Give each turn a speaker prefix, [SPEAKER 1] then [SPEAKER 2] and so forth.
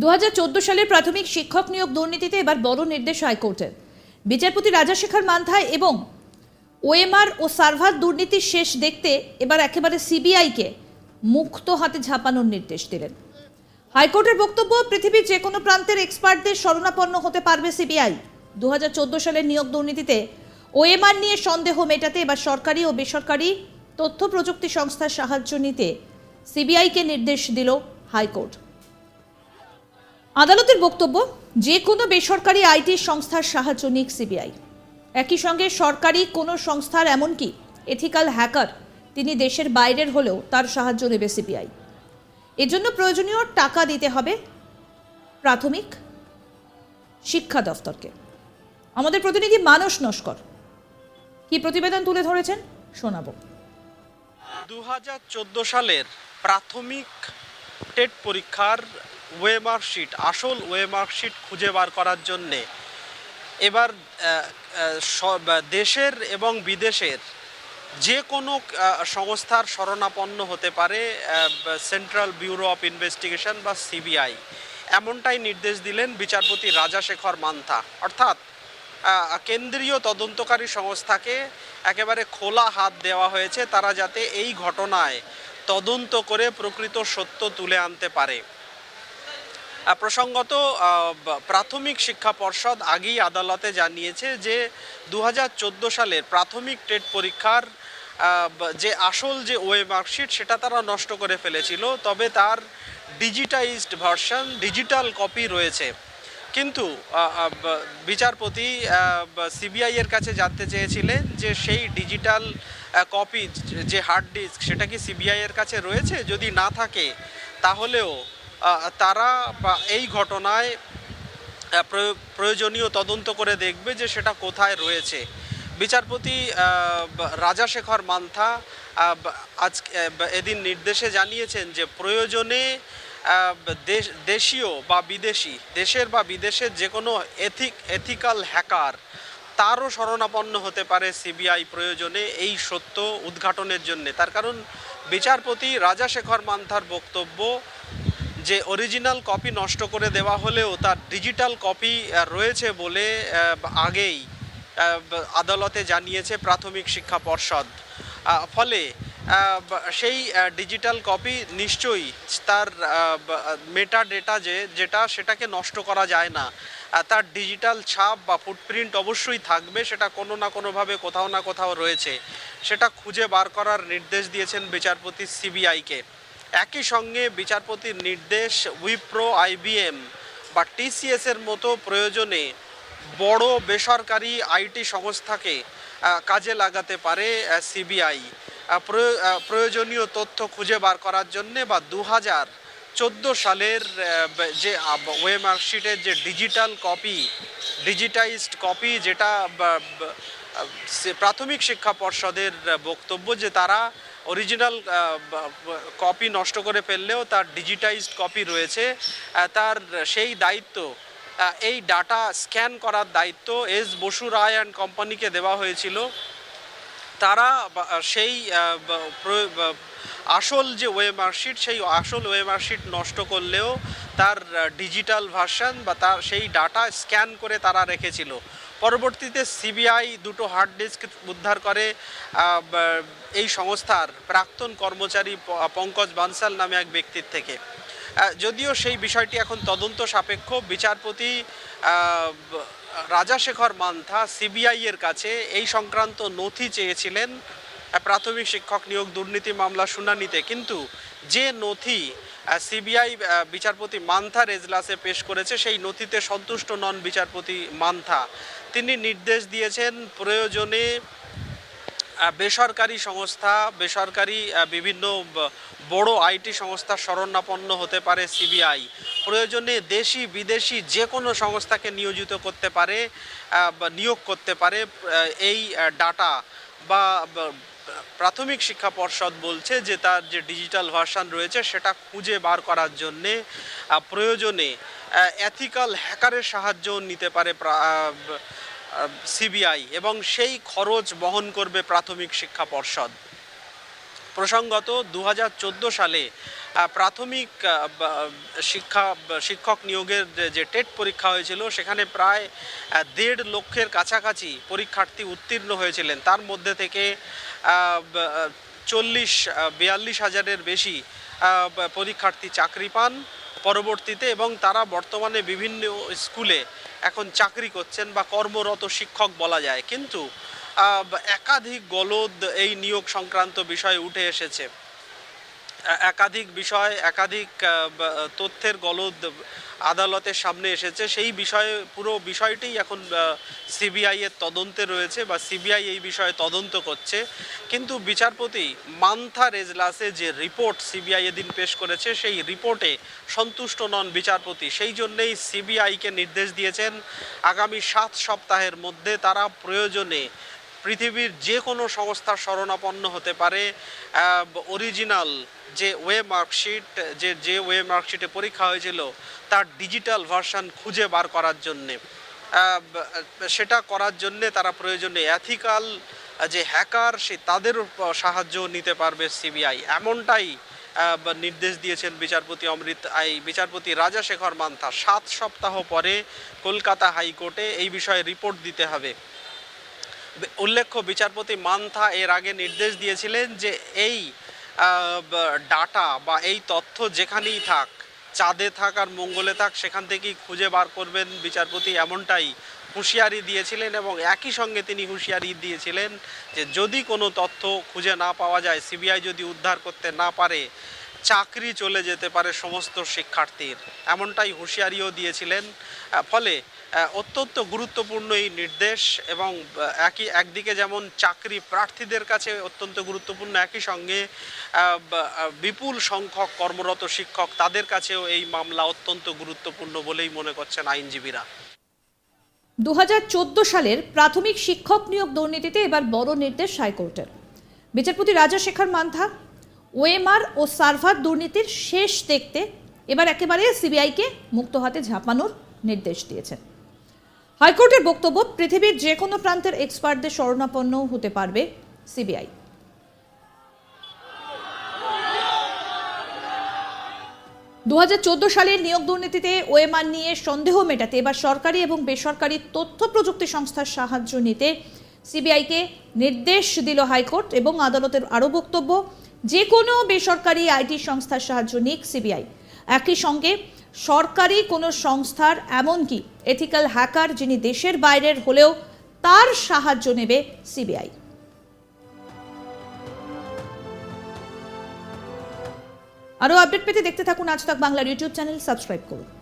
[SPEAKER 1] দু হাজার চোদ্দ সালের প্রাথমিক শিক্ষক নিয়োগ দুর্নীতিতে এবার বড় নির্দেশ হাইকোর্টের বিচারপতি রাজাশেখর মান্থায় এবং ওএমআর ও সার্ভার দুর্নীতির শেষ দেখতে এবার একেবারে সিবিআইকে মুক্ত হাতে ঝাঁপানোর নির্দেশ দিলেন। হাইকোর্টের বক্তব্য, পৃথিবীর যে কোনো প্রান্তের এক্সপার্টদের শরণাপন্ন হতে পারবে সিবিআই। দু হাজার চোদ্দ সালের নিয়োগ দুর্নীতিতে ওএমআর নিয়ে সন্দেহ মেটাতে এবার সরকারি ও বেসরকারি তথ্য প্রযুক্তি সংস্থার সাহায্য নিতে সিবিআইকে নির্দেশ দিল হাইকোর্ট। আদালতের বক্তব্য, যে কোনো বেসরকারি আইটি সংস্থার সাহায্য নিক সিবিআই। একই সঙ্গে সরকারি কোনো সংস্থার এমনকি এথিক্যাল হ্যাকার তিনি দেশের বাইরের হলেও তার সাহায্য নেবে সিবিআই। এজন্য প্রয়োজনীয় টাকা দিতে হবে প্রাথমিক শিক্ষা দফতরকে। আমাদের প্রতিনিধি মানস নস্কর কি প্রতিবেদন তুলে ধরেছেন শোনাবো।
[SPEAKER 2] দু সালের প্রাথমিক টেট পরীক্ষার ওয়েমার্ক শিট, আসল ওয়েমার্ক শিট খুঁজে বার করার জন্যে। এবার দেশের এবং বিদেশের যে কোনো সংস্থার শরণাপন্ন হতে পারে সেন্ট্রাল ব্যুরো অফ ইনভেস্টিগেশন বা সিবিআই এমনটাই নির্দেশ দিলেন বিচারপতি রাজাশেখর মান্থা। অর্থাৎ কেন্দ্রীয় তদন্তকারী সংস্থাকে একেবারে খোলা হাত দেওয়া হয়েছে, তারা যাতে এই ঘটনায় তদন্ত করে প্রকৃত সত্য তুলে আনতে পারে। প্রসঙ্গত প্রাথমিক শিক্ষা পর্ষদ আগেই আদালতে জানিয়েছে যে দু হাজার চোদ্দ সালের প্রাথমিক টেট পরীক্ষার যে আসল যে ওয়ে মার্কশিট, সেটা তারা নষ্ট করে ফেলেছিল। তবে তার ডিজিটাইজড ভার্সন, ডিজিটাল কপি রয়েছে। কিন্তু বিচারপতি সিবিআইয়ের কাছে জানতে চেয়েছিলেন যে সেই ডিজিটাল কপি, যে হার্ড ডিস্ক, সেটা কি সিবিআইয়ের কাছে রয়েছে? যদি না থাকে, তাহলেও তারা এই ঘটনায় প্রয়োজনীয় তদন্ত করে দেখবে যে সেটা কোথায় রয়েছে। বিচারপতি রাজাশেখর মান্থা আজ এদিন নির্দেশে জানিয়েছেন যে প্রয়োজনে দেশ- দেশীয় বা বিদেশি, দেশের বা বিদেশের যে কোনো এথিক, এথিক্যাল হ্যাকার, তারও শরণাপন্ন হতে পারে সিবিআই প্রয়োজনে এই সত্য উদ্ঘাটনের জন্য। তার কারণ বিচারপতি রাজাশেখর মান্থার বক্তব্য যে অরিজিনাল কপি নষ্ট করে দেওয়া হলেও তার ডিজিটাল কপি রয়েছে বলে আগেই আদালতে জানিয়েছে প্রাথমিক শিক্ষা পর্ষদ। ফলে সেই ডিজিটাল কপি নিশ্চয়ই তার মেটা ডেটা যে, যেটা সেটাকে নষ্ট করা যায় না। তার ডিজিটাল ছাপ বা ফুটপ্রিন্ট অবশ্যই থাকবে, সেটা কোনো না কোনোভাবে কোথাও না কোথাও রয়েছে। সেটা খুঁজে বার করার নির্দেশ দিয়েছেন বিচারপতি সিবিআইকে একই সঙ্গে বিচারপতির নির্দেশ উইপ্রো, আইবিএম বা টিসিএস এর মতো প্রয়োজনে বড় বেসরকারি আইটি সংস্থাকে কাজে লাগাতে পারে সিবিআই। প্রয়োজনীয় তথ্য খুঁজে বার করার জন্যে বা দু হাজার চোদ্দ সালের যে ওয়ে মার্কশিটের যে ডিজিটাল কপি, ডিজিটাইজড কপি যেটা প্রাথমিক শিক্ষা পর্ষদের বক্তব্য যে তারা অরিজিনাল কপি নষ্ট করে ফেললেও তার ডিজিটাইজড কপি রয়েছে। তার সেই দায়িত্ব এই ডাটা স্ক্যান করার দায়িত্ব এস বসু রায় অ্যান্ড কোম্পানিকে দেওয়া হয়েছিল। তারা সেই আসল যে ওয়ে মার্কশিট সেই আসল ওয়ে মার্কশিট নষ্ট করলেও তার ডিজিটাল ভার্সন বা তার সেই ডাটা স্ক্যান করে তারা রেখেছিল। পরবর্তীতে সিবিআই দুটো হার্ড ডিস্ক উদ্ধার করে এই সংস্থার প্রাক্তন কর্মচারী পঙ্কজ বানসাল নামে এক ব্যক্তির থেকে। যদিও সেই বিষয়টি এখন তদন্ত সাপেক্ষ, বিচারপতি রাজাশেখর মান্থা সিবিআইয়ের কাছে এই সংক্রান্ত নথি চেয়েছিলেন প্রাথমিক শিক্ষক নিয়োগ দুর্নীতি মামলা শুনানিতে। কিন্তু যে নথি সিবিআই বিচারপতি মান্থার এজলাসে পেশ করেছে, সেই নথিতে সন্তুষ্ট নন বিচারপতি মান্থা। তিনি নির্দেশ দিয়েছেন প্রয়োজনে বেসরকারি সংস্থা, বেসরকারি বিভিন্ন বড় আইটি সংস্থা শরণাপন্ন হতে পারে সিবিআই প্রয়োজনে দেশি, বিদেশি যে কোনো সংস্থাকে নিয়োজিত করতে পারে নিয়োগ করতে পারে এই ডাটা বা প্রাথমিক শিক্ষা পর্ষদ বলছে যে তার যে ডিজিটাল ভার্সন রয়েছে সেটা খুঁজে বার করার জন্যে প্রয়োজনে অ্যাথিক্যাল হ্যাকারের সাহায্য নিতে পারে সিবিআই এবং সেই খরচ বহন করবে প্রাথমিক শিক্ষা পর্ষদ। প্রসঙ্গত দু হাজার চোদ্দ সালে প্রাথমিক শিক্ষা শিক্ষক নিয়োগের যে- টেট পরীক্ষা হয়েছিল, সেখানে প্রায় দেড় লক্ষের কাছাকাছি পরীক্ষার্থী উত্তীর্ণ হয়েছিলেন। তার মধ্যে থেকে চল্লিশ বিয়াল্লিশ হাজারের বেশি পরীক্ষার্থী চাকরি পান। পরবর্তীতে এবং তারা বর্তমানে বিভিন্ন স্কুলে এখন চাকরি করছেন বা কর্মরত শিক্ষক বলা যায়। কিন্তু একাধিক গলদ এই নিয়োগ সংক্রান্ত বিষয়ে উঠে এসেছে। একাধিক বিষয়, একাধিক তথ্যের গলদ আদালতের সামনে এসেছে। সেই বিষয়ে, পুরো বিষয়টি এখন সিবিআই এর তদন্তে রয়েছে বা সিবিআই এই বিষয়ে তদন্ত করছে। কিন্তু বিচারপতি মান্থা রেজলাসে যে রিপোর্ট সিবিআই এদিন পেশ করেছে, সেই রিপোর্টে সন্তুষ্ট নন বিচারপতি। সেই জন্যেই সিবিআইকে নির্দেশ দিয়েছেন, আগামী সাত সপ্তাহের মধ্যে তারা প্রয়োজনে পৃথিবীর যে কোনো সংস্থার শরণাপন্ন হতে পারে। অরিজিনাল যে ওয়ে মার্কশিট যে যে ওয়ে মার্কশিটে পরীক্ষা হয়েছিল, তার ডিজিটাল ভার্সন খুঁজে বার করার জন্যে। সেটা করার জন্যে তারা প্রয়োজনে অ্যাথিক্যাল যে হ্যাকার সে তাদের সাহায্য নিতে পারবে সিবিআই এমনটাই নির্দেশ দিয়েছেন বিচারপতি অমৃত আই বিচারপতি রাজাশেখর মান্থা। সাত সপ্তাহ পরে কলকাতা হাইকোর্টে এই বিষয়ে রিপোর্ট দিতে হবে। উল্লেখ্য বিচারপতি মান্থা এর আগে নির্দেশ দিয়েছিলেন যে এই ডাটা বা এই তথ্য যেখানেই থাক, চাঁদে থাক আর মঙ্গলে থাক, সেখান থেকেই খুঁজে বার করবেন বিচারপতি এমনটাই হুঁশিয়ারি দিয়েছিলেন এবং একই সঙ্গে তিনি হুঁশিয়ারি দিয়েছিলেন যে যদি কোনো তথ্য খুঁজে না পাওয়া যায়, সিবিআই যদি উদ্ধার করতে না পারে চাকরি চলে যেতে পারে সমস্ত শিক্ষার্থীর। এমনটাই হুঁশিয়ারিও দিয়েছিলেন। ফলে অত্যন্ত গুরুত্বপূর্ণ এই নির্দেশ এবং একই, একদিকে যেমন চাকরি প্রার্থীদের কাছে অত্যন্ত গুরুত্বপূর্ণ, একই সঙ্গে বিপুল সংখ্যক কর্মরত শিক্ষক তাদের কাছেও এই মামলা অত্যন্ত গুরুত্বপূর্ণ বলেই মনে করছেন আইনজীবীরা।
[SPEAKER 1] দু হাজার চোদ্দ সালের প্রাথমিক শিক্ষক নিয়োগ দুর্নীতিতে এবার বড় নির্দেশ হাইকোর্টের। বিচারপতি রাজাশেখর মান্থা ওএমআর ও সার্ভার দুর্নীতির শেষ দেখতে এবার একেবারে সিবিআইকে মুক্ত হাতে ঝাঁপানোর নির্দেশ দিয়েছেন। হাইকোর্টের বক্তব্য, পৃথিবীর যে কোনো প্রান্তের এক্সপার্টদের শরণাপন্ন হতে পারবে সিবিআই। দু হাজার চোদ্দ সালের নিয়োগ দুর্নীতিতে ওএমআর নিয়ে সন্দেহ মেটাতে এবার সরকারি এবং বেসরকারি তথ্য প্রযুক্তি সংস্থার সাহায্য নিতে সিবিআইকে নির্দেশ দিল হাইকোর্ট এবং আদালতের আরও বক্তব্য যে কোনো বেসরকারি আইটি সংস্থার সাহায্য নিক সিবিআই। একই সঙ্গে সরকারি কোনো সংস্থার এমনকি এথিক্যাল হ্যাকার যিনি দেশের বাইরের হলেও তার সাহায্য নেবে সিবিআই। আরও আপডেট পেতে দেখতে থাকুন আজ তাক বাংলার ইউটিউব চ্যানেল, সাবস্ক্রাইব করুন।